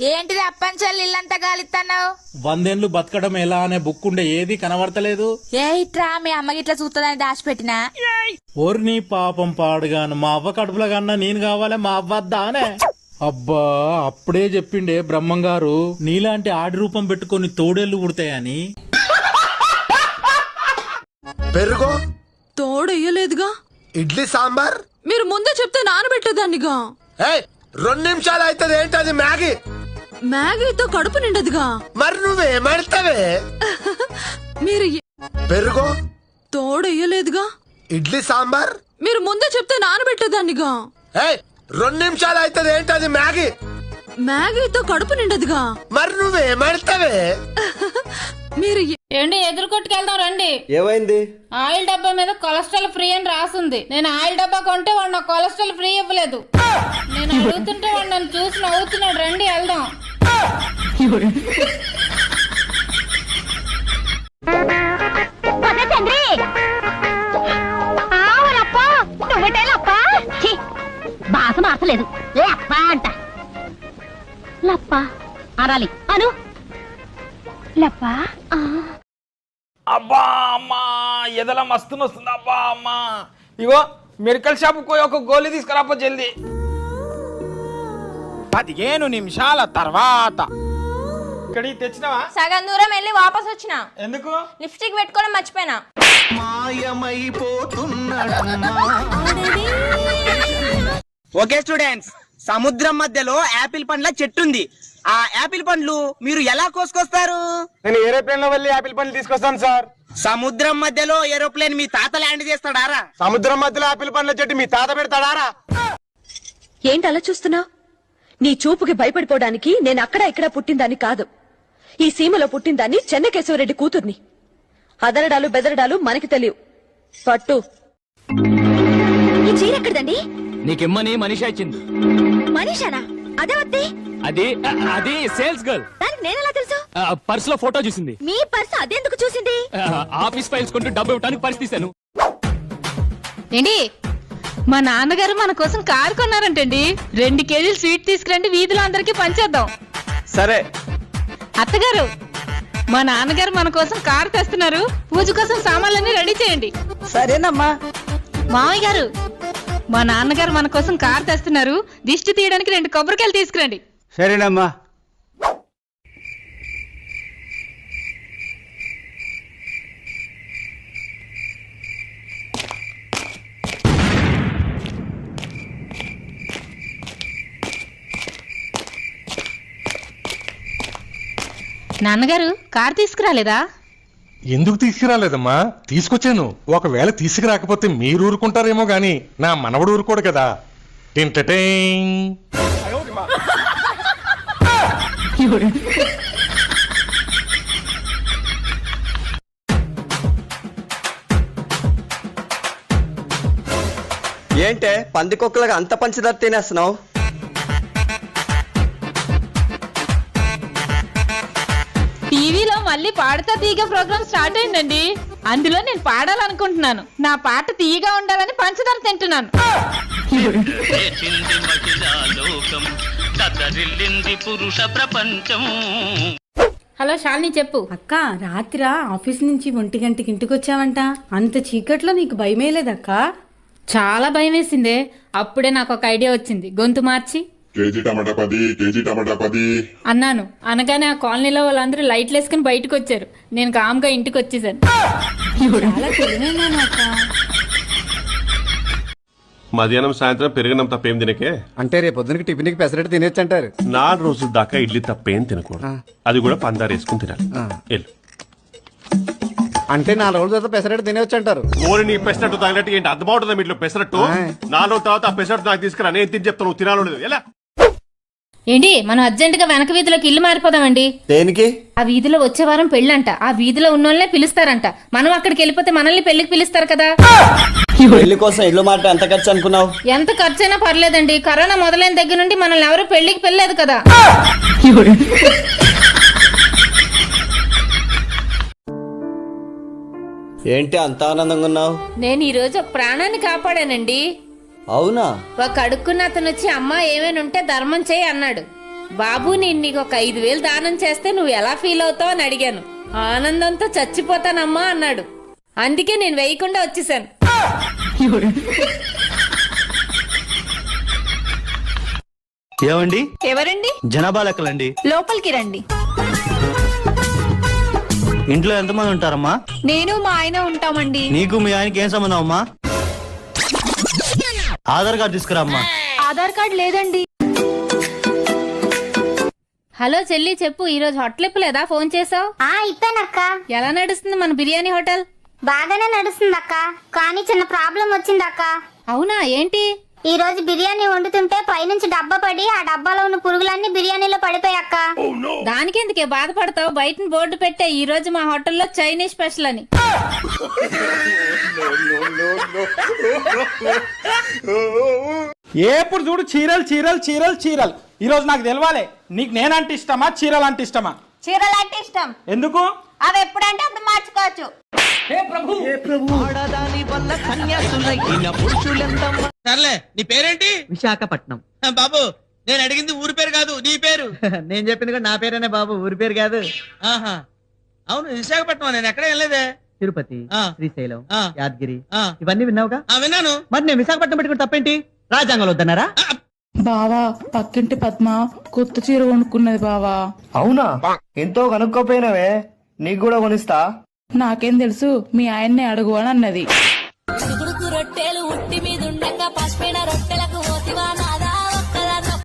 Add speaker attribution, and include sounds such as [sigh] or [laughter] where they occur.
Speaker 1: ఏంటిది అప్పంచల్ ఇల్లంతా గాలిస్తున్నావు
Speaker 2: వందేండ్లు బతకడం ఎలా అనే బుక్ ఉండే ఏది కనబడతలేదు?
Speaker 1: ఏ ఇట్రా మీ అమ్మకి ఇట్లా చూస్తుందని దాచిపెట్టినా?
Speaker 2: ఓర్ని పాపం పాడుగాను మా అవ్వ కడుపులో కన్నా నేను కావాలే మా అవ్వ వద్దానే. అబ్బా అప్పుడే చెప్పిండే బ్రహ్మంగారు నీలాంటి ఆడి రూపం పెట్టుకొని తోడేళ్ళు పుడతాయని.
Speaker 3: పెరుగు?
Speaker 4: తోడెయ్యలేదుగా
Speaker 3: ఇడ్లీ సాంబార్?
Speaker 4: మీరు ముందే చెప్తే నానబెట్టేదాన్నిగా.
Speaker 3: ఏయ్ రెండు నిమిషాలు అవుతుంది ఏంటది మ్యాగీ?
Speaker 4: మ్యాగీతో కడుపు నిండదుగా.
Speaker 3: మరి నువ్వేమడతావే
Speaker 4: మీరు ఎ-
Speaker 3: పెరుగు?
Speaker 4: తోడెయ్యలేదుగా.
Speaker 3: ఇడ్లీ సాంబార్?
Speaker 4: మీరు ముందే చెప్తే నానబెట్టేదాన్నిగా.
Speaker 3: ఏయ్ రెండు నిమిషాలు అవుతుంది ఏంటది మ్యాగీ?
Speaker 4: మ్యాగీతో కడుపు నిండదుగా.
Speaker 3: మరి నువ్వేమడతావే
Speaker 4: మీరు ఎ-
Speaker 5: ఏంటి ఎదురు కొట్టుకెళ్దాం రండి.
Speaker 6: ఏమైంది?
Speaker 5: ఆయిల్ డబ్బా మీద కొలెస్ట్రాల్ ఫ్రీ అని రాసింది. నేను ఆయిల్ డబ్బా కొంటే వాడు నాకు కొలెస్ట్రాల్ ఫ్రీ ఇవ్వలేదు. నేను అడుగుతుంటే వాడు నన్ను చూసి నవ్వుతున్నాడు. రండి వెళ్దాం.
Speaker 7: భాష మార్చలేదు అంట. లప్ప అనాలి అను. లప్ప? ఆ.
Speaker 8: అబ్బా అమ్మా ఎదల మస్తు వస్తుంది. అబ్బా అమ్మా. ఇగో మెడికల్ షాప్ పోయి ఒక గోళీ తీసుకురాపో జల్దీ. పదిహేను నిమిషాల తర్వాత. ఇక్కడికి తెచ్చినావా?
Speaker 9: సగం దూరం వెళ్ళి వాపస్ వచ్చిన.
Speaker 8: ఎందుకు?
Speaker 9: లిప్స్టిక్ పెట్టుకోవడం మర్చిపోయినా.
Speaker 10: ఓకే స్టూడెంట్స్ సముద్రం మధ్యలో యాపిల్ పండ్ల చెట్టు ఉంది. ఆ యాపిల్ పండ్లు మీరు ఎలా కోసుకొస్తారు?
Speaker 6: నేను ఏరోప్లేన్లో వెళ్ళి యాపిల్ పండ్లు తీసుకొస్తాను సార్.
Speaker 10: సముద్రం మధ్యలో ఏరోప్లేన్ మీ తాత ల్యాండ్ చేస్తాడారా?
Speaker 6: సముద్రం మధ్యలో యాపిల్ పండ్ల చెట్టు మీ తాత పెడతాడారా?
Speaker 4: ఏంటి అలా చూస్తున్నావు నీ చూపుకి భయపడిపోవడానికి నేను అక్కడ ఇక్కడ పుట్టిందాన్ని కాదు. ఈ సీమలో పుట్టిందాన్ని చెన్నకేశవరెడ్డి కూతుర్ని. అదరడాలు బెదరడాలు మనకి తెలియవు. పట్టు.
Speaker 7: ఈ చీర ఎక్కడదండి?
Speaker 8: నీకెమ్మని మనిషి ఇచ్చింది.
Speaker 7: మనీషానా? అదే వద్దే
Speaker 8: అది అది సేల్స్ గర్ల్.
Speaker 7: దానికి నేనెలా తెలుసు?
Speaker 8: పర్స్లో ఫోటో చూసింది.
Speaker 7: మీ పర్స్ అదెందుకు చూసింది?
Speaker 8: ఆఫీస్ ఫైల్స్ కొంటూ డబ్బు ఇవ్వడానికి పరిస్థితాను
Speaker 5: ఏంటి? మా నాన్నగారు మన కోసం కారు కొన్నారంటండి. రెండు కేజీలు స్వీట్ తీసుకురండి వీధిలో అందరికీ పంచేద్దాం.
Speaker 6: సరే.
Speaker 5: అత్తగారు మా నాన్నగారు మన కోసం కారు తెస్తున్నారు. పూజ కోసం సామాన్లన్నీ రెడీ చేయండి.
Speaker 10: సరేనమ్మా.
Speaker 5: మామయ్య గారు మా నాన్నగారు మన కోసం కారు తెస్తున్నారు. దిష్టి తీయడానికి రెండు కొబ్బరికాయలు తీసుకురండి.
Speaker 6: సరేనమ్మా.
Speaker 5: నాన్నగారు కారు తీసుకురాలేదా?
Speaker 11: ఎందుకు తీసుకురాలేదమ్మా? తీసుకొచ్చాను. ఒకవేళ తీసుకురాకపోతే మీరు ఊరుకుంటారేమో గాని నా మనవడు ఊరుకోడు కదా. టింటటేంగ్.
Speaker 6: ఏంటే పందికొక్కలకు అంత పంచదార తినేస్తున్నావు?
Speaker 5: టీవీలో మళ్ళీ పాడతా తీగ ప్రోగ్రామ్ స్టార్ట్ అయిందండి. అందులో నేను పాడాలనుకుంటున్నాను. నా పాట తీయగా ఉండాలని పంచదార తింటున్నాను. హలో శాలిని చెప్పు.
Speaker 4: అక్క రాత్రి ఆఫీస్ నుంచి ఒంటి గంటకి ఇంటికి వచ్చావంట అంత చీకట్లో నీకు భయమే లేదక్క?
Speaker 5: చాలా భయం వేసిందే అప్పుడే నాకు ఒక ఐడియా వచ్చింది. గొంతు మార్చి.
Speaker 11: కేజీ టమాటా పది కేజీ టమాటా పది.
Speaker 5: అన్నాను. అనగానే ఆ కాలనీలో వాళ్ళందరూ లైట్లు వేసుకుని బయటకు వచ్చారు నేను కామ్గా ఇంటికి వచ్చేసాను
Speaker 4: చాలా తెలివైనాను అక్క.
Speaker 11: మధ్యాహ్నం సాయంత్రం పెరిగినం తప్పేం తినకే?
Speaker 6: అంటే రేపు పొద్దునకి టిఫిన్కి పెసరట్టు తినేచ్చు అంటారు.
Speaker 11: నాలుగు రోజుల దాకా ఇడ్లీ తప్పేం తినకూడదు. అది కూడా పందారు వేసుకుని తినాలి. వెళ్ళు.
Speaker 6: అంటే నాలుగు రోజుల తర్వాత పెసరట్టు తినేవచ్చు అంటారు.
Speaker 11: ఓరి నీ పెసరట్టు తాగినట్టు ఏంటి? అర్థం అవుతుందా మీట్లో పెసరట్టు? నాలుగు తర్వాత ఆ పెసరట్టు నాకు తీసుకురా నేను తిని చెప్తాను నువ్వు తినాలో ఎలా?
Speaker 5: ఏంటి మనం అర్జెంట్గా వెనక వీధిలోకి ఇల్లు మారిపోదామండి?
Speaker 6: దేనికి?
Speaker 5: ఆ వీధిలో వచ్చే వారం పెళ్ళంట. ఆ వీధిలో ఉన్న వాళ్ళనే పిలుస్తారంట. మనం అక్కడికి వెళ్ళిపోతే మనల్ని పెళ్ళికి పిలుస్తారు కదా?
Speaker 6: పెళ్ళి కోసం ఇల్లు మాట ఎంత ఖర్చు అనుకున్నావు?
Speaker 5: ఎంత ఖర్చైనా పర్లేదండి. కరోనా మొదలైన దగ్గర నుండి మనల్ని ఎవరు పెళ్ళికి పెళ్ళలేదు కదా?
Speaker 6: ఏంటి అంత ఆనందంగా ఉన్నావు?
Speaker 5: నేను ఈ రోజు ఒక ప్రాణాన్ని కాపాడానండి.
Speaker 6: అవునా?
Speaker 5: ఒక అడుక్కున్న అతను వచ్చి అమ్మ ఏమైనా ఉంటే ధర్మం చేయి అన్నాడు. బాబు నేను నీకు ఒక ఐదు వేలు దానం చేస్తే నువ్వు ఎలా ఫీల్ అవుతావు అని అడిగాను. ఆనందంతో చచ్చిపోతానమ్మా అన్నాడు. అందుకే నేను వేయకుండా వచ్చేసాను.
Speaker 12: ఏమండి?
Speaker 9: ఎవరండి?
Speaker 12: జనాభా లెక్కలండి
Speaker 9: లోపలికి రండి.
Speaker 12: ఇంట్లో ఎంతమంది ఉంటారమ్మా?
Speaker 9: నేను మా ఆయన ఉంటామండి.
Speaker 12: నీకు మీ ఆయనకి ఏం సంబంధం అమ్మా? ఆధార్ కార్డు తీసుకురామ్మా.
Speaker 9: ఆధార్ కార్డ్ లేదండి.
Speaker 5: హలో చెల్లి చెప్పు ఈరోజు హోటల్ ఇప్పలేదా ఫోన్ చేసావు?
Speaker 7: ఆ ఇప్పానక్క
Speaker 5: ఎలా నడుస్తుంది మన బిర్యానీ హోటల్?
Speaker 7: బాగానే నడుస్తుంది అక్క. కానీ చిన్న ప్రాబ్లం వచ్చింది అక్క.
Speaker 5: అవునా ఏంటి?
Speaker 7: ఈ రోజు బిర్యానీ వండుతుంటే పైనుంచి డబ్బా పడి ఆ డబ్బాలో ఉన్న పురుగులన్నీ బిర్యానీలో పడిపోయాక్క
Speaker 5: దానికెందుకే బాధపడతావు? బయట బోర్డు పెట్టే ఈ రోజు మా హోటల్లో చైనీస్ స్పెషల్ అని. [laughs] [laughs]
Speaker 8: ఎప్పుడు చూడు చీరలు చీరలు చీరలు చీరలు. ఈ రోజు నాకు తెలవాలి. నీకు నేనంటే ఇష్టమా చీరలు అంటే ఇష్టమా?
Speaker 9: చీరలు అంటే ఇష్టం.
Speaker 8: ఎందుకు?
Speaker 9: అవి ఎప్పుడంటే అప్పుడు మార్చుకోవచ్చు.
Speaker 13: సర్లే నీ పేరేంటి?
Speaker 12: విశాఖపట్నం.
Speaker 13: బాబు నేను అడిగింది ఊరి పేరు కాదు నీ పేరు? [laughs]
Speaker 12: నేను చెప్పింది కూడా నా పేరేనే బాబు ఊరి పేరు కాదు.
Speaker 13: ఆహా. అవును విశాఖపట్నం నేను ఎక్కడ వెళ్ళలేదే
Speaker 12: తిరుపతి. శ్రీశైలం. యాదగిరి. ఇవన్నీ విన్నావుగా?
Speaker 13: ఆ, విన్నాను.
Speaker 12: మరి నేను విశాఖపట్నం పెట్టుకుని తప్పేంటి? రాజ్యాంగంలో వద్దన్నారా?
Speaker 1: బావా పక్కింటి పద్మ కొత్త చీర కొనుక్కున్నది బావా.
Speaker 12: అవునా? ఎంతో కనుక్కోపోయినవే. నీకు కూడా కొనిస్తా.
Speaker 1: నాకేం తెలుసు మీ ఆయన్నే అడుగు అని అన్నది.
Speaker 7: రొట్టెలు ఉట్టి మీద ఉండగా పసిపోయిన